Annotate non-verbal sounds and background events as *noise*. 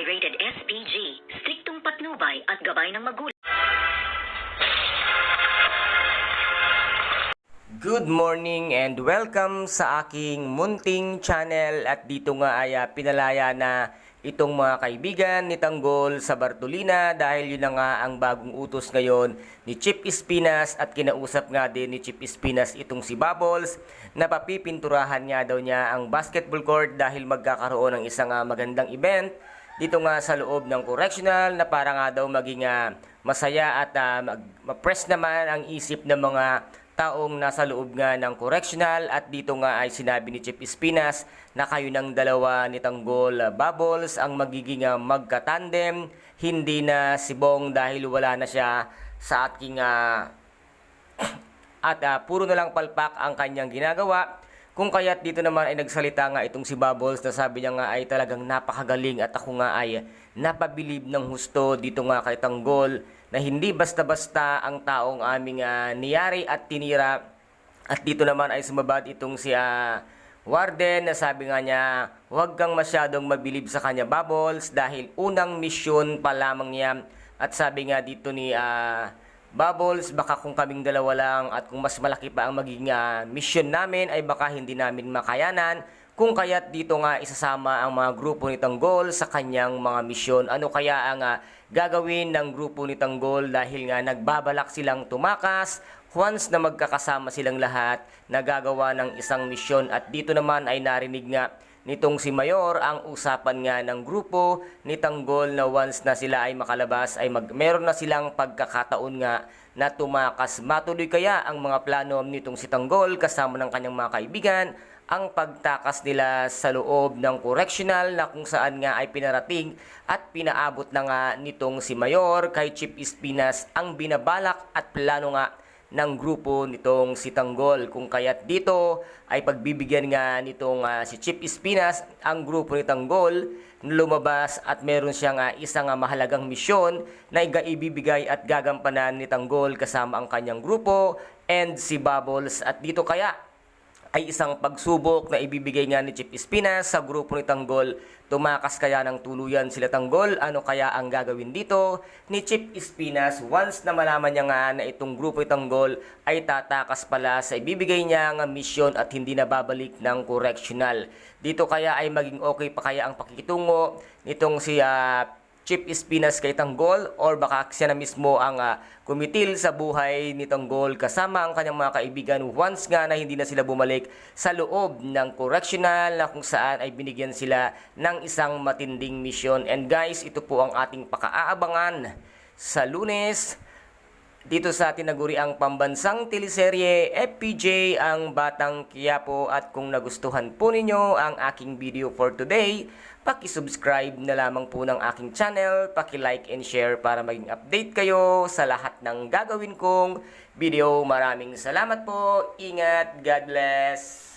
Rated SPG. Striktong patnubay at gabay ng magulang. Good morning and welcome sa aking munting channel at dito nga ay ah, pinalaya na itong mga kaibigan ni Tanggol sa Bartolina dahil yun na nga ang bagong utos ngayon ni Chip Espinas at kinausap nga din ni Chip Espinas itong si Bubbles na papipinturahan nga daw niya ang basketball court dahil magkakaroon ng isang ah, magandang event dito nga sa loob ng correctional na para nga daw maging ah, masaya at ah, mag- ma-press naman ang isip ng mga taong nasa loob nga ng correctional at dito nga ay sinabi ni Chief Espinas na kayo ng dalawa ni Tanggol uh, Bubbles ang magiging uh, magkatandem hindi na si Bong dahil wala na siya sa ating uh, *coughs* at ah, puro na lang palpak ang kanyang ginagawa. Kung kaya't dito naman ay nagsalita nga itong si Bubbles na sabi niya nga ay talagang napakagaling at ako nga ay napabilib ng husto dito nga kay Tanggol na hindi basta-basta ang taong aming ah, niyari at tinira. At dito naman ay sumabad itong si ah, Warden na sabi nga niya, huwag kang masyadong mabilib sa kanya Bubbles dahil unang misyon pa lamang niya. At sabi nga dito ni ah, Bubbles, baka kung kaming dalawa lang at kung mas malaki pa ang magiging ah, mission namin ay baka hindi namin makayanan. Kung kaya't dito nga isasama ang mga grupo ni Tanggol sa kanyang mga misyon. Ano kaya ang ah, gagawin ng grupo ni Tanggol dahil nga nagbabalak silang tumakas once na magkakasama silang lahat na gagawa ng isang misyon. At dito naman ay narinig nga nitong si Mayor ang usapan nga ng grupo ni Tanggol na once na sila ay makalabas ay mag, meron na silang pagkakataon nga na tumakas. Matuloy kaya ang mga plano nitong si Tanggol kasama ng kanyang mga kaibigan ang pagtakas nila sa loob ng correctional na kung saan nga ay pinarating at pinaabot na nga nitong si Mayor kay Chief Espinas ang binabalak at plano nga ng grupo nitong si Tanggol. Kung kaya't dito ay pagbibigyan nga nitong ah, si Chief Espinas ang grupo ni Tanggol na lumabas at meron siyang ah, isang ah, mahalagang misyon na iga- ibibigay at gagampanan ni Tanggol kasama ang kanyang grupo and si Bubbles. At dito kaya ay isang pagsubok na ibibigay nga ni Chief Espinas sa grupo ni Tanggol. Tumakas kaya ng tuluyan sila Tanggol? Ano kaya ang gagawin dito ni Chief Espinas once na malaman niya nga na itong grupo ni Tanggol ay tatakas pala sa ibibigay niya nga misyon at hindi na babalik ng correctional. Dito kaya ay maging okay pa kaya ang pakikitungo nitong si ah, Chief Espinas kay Tanggol or baka siya na mismo ang ah, kumitil sa buhay ni Tanggol kasama ang kanyang mga kaibigan once nga na hindi na sila bumalik sa loob ng correctional na kung saan ay binigyan sila ng isang matinding misyon. And guys, ito po ang ating pakaabangan sa lunes dito sa tinaguriang pambansang teleserye FPJ ang Batang Quiapo at kung nagustuhan po ninyo ang aking video for today, paki-subscribe na lamang po ng aking channel, paki-like and share para maging update kayo sa lahat ng gagawin kong video. Maraming salamat po. Ingat. God bless.